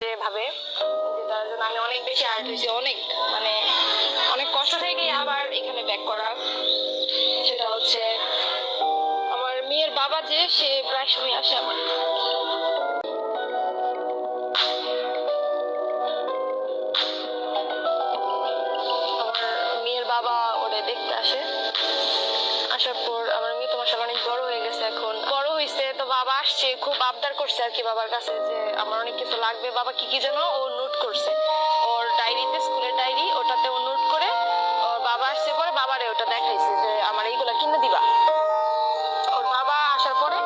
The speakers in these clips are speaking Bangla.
ভাবে যেটার জন্য আমি অনেক বেশি হার্ট হয়েছি, অনেক মানে অনেক কষ্ট থেকে আবার এখানে ব্যাক করা। সেটা হচ্ছে আমার মেয়ের বাবা যে, সে প্রায় সময় আসে আমার আমার মেয়ের বাবা ওরে দেখতে আসে। আসার পর আসছে, খুব আবদার করছে আর কি বাবার কাছে যে আমার অনেক কিছু লাগবে। বাবা কি কি যেন ও নোট করছে। ওর ডায়েরিতে স্কুলের ডায়েরি ওটাতে ও নোট করে ওর বাবা আসছে পরে বাবারে ওটা দেখাইছে যে আমার এইগুলা কিনে দিবা। ওর বাবা আসার পরে,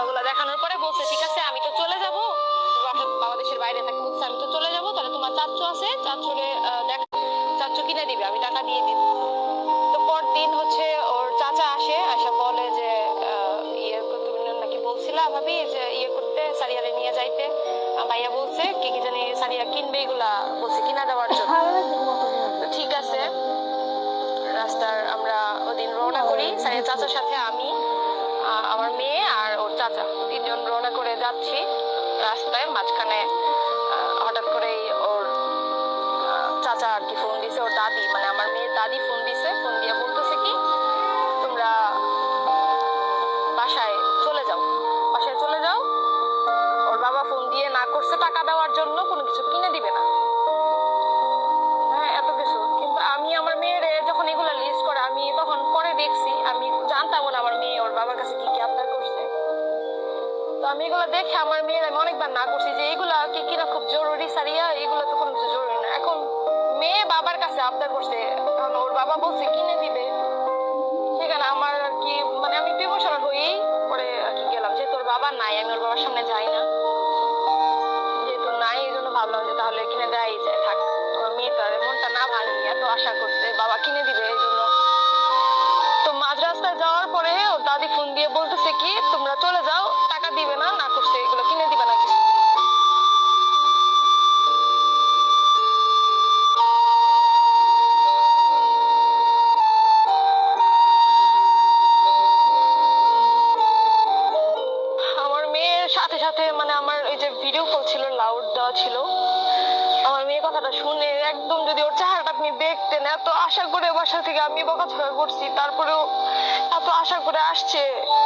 ওগুলা দেখানোর পরে বলছে, ঠিক আছে, আমি তো চলে যাব। বাবা দেশের বাইরে থাকে, বলছে, আমি তো চলে যাব, তাহলে তোমার চাচ্চু আছে চাচ্চুরে দেখ চাচ্চু কিনে দিবে, আমি টাকা দিয়ে দিব ভাবি যে ইয়ে করতে সারিয়ারে নিয়ে যাইতে। ভাইয়া বলছে কি কি জানি সারিয়া কিনবে এগুলা। বলছে কিনা দেওয়ার জন্য। ঠিক আছে। রাস্তার আমরা ওদিন রওনা করি। সারিয়া চাচার সাথে আমি আমার মেয়ে আর ওর চাচা। তিনজন রওনা করে যাচ্ছি রাস্তায় মাঝখানে হঠাৎ করেই ওর চাচা আর কি ফোন দিছে ওর দাদি মানে আমার মেয়ের দাদি ফোন করছে টাকা দেওয়ার জন্য কোনো কিছু কিনে দিবে না। হ্যাঁ এত কিছু। কিন্তু আমি আমার মেয়ের যখন এগুলা লিস্ট করে, আমি তখন পরে দেখছি, আমি জানতাম না আমার মেয়ে ওর বাবার কাছে কি কি আবদার করছে। তো আমি এগুলো দেখে আমার মেয়ের আমি অনেকবার না করছি যে এগুলা কি কিনা খুব জরুরি সারিয়া এগুলো তো কোনো কিছু জরুরি না। এখন মেয়ে বাবার কাছে আবদার করছে। এখন ওর বাবা বলছে কিনে দিবে। সেখানে আমার বলতেছে কি, তোমরা চলে যাও, টাকা দিবে না না করছে, এগুলো কিনে দিবে না কিছু। সাথে সাথে মানে আমার ওই যে ভিডিও কল ছিল লাউড দেওয়া ছিল কথাটা শুনে একদম যদি ওর চেহারাটা আপনি দেখতেন, এত আশা করে বাসা থেকে আমি বকাছড়া করছি, তারপরেও এত আশা করে আসছে,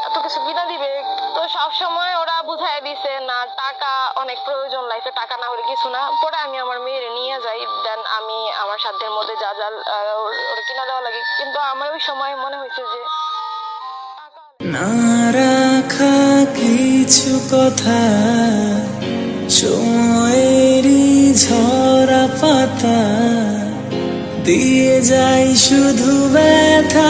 এত কিছু কিনা দিবে। তো সবসময় ওরা বুঝাই দিছে, না, টাকা অনেক প্রয়োজন লাইফে টাকা না হলে কিছু না। পরে আমি আমার মেয়ের নিয়ে যাই দেন আমি আমার সাধ্যের মধ্যে যা যা ওর- কিনা দেওয়া লাগে। কিন্তু আমার ওই সময় মনে হয়েছে যে রাখা কিছু কথা সময়েরই দিয়ে যাই শুধু ব্যথায় বুকে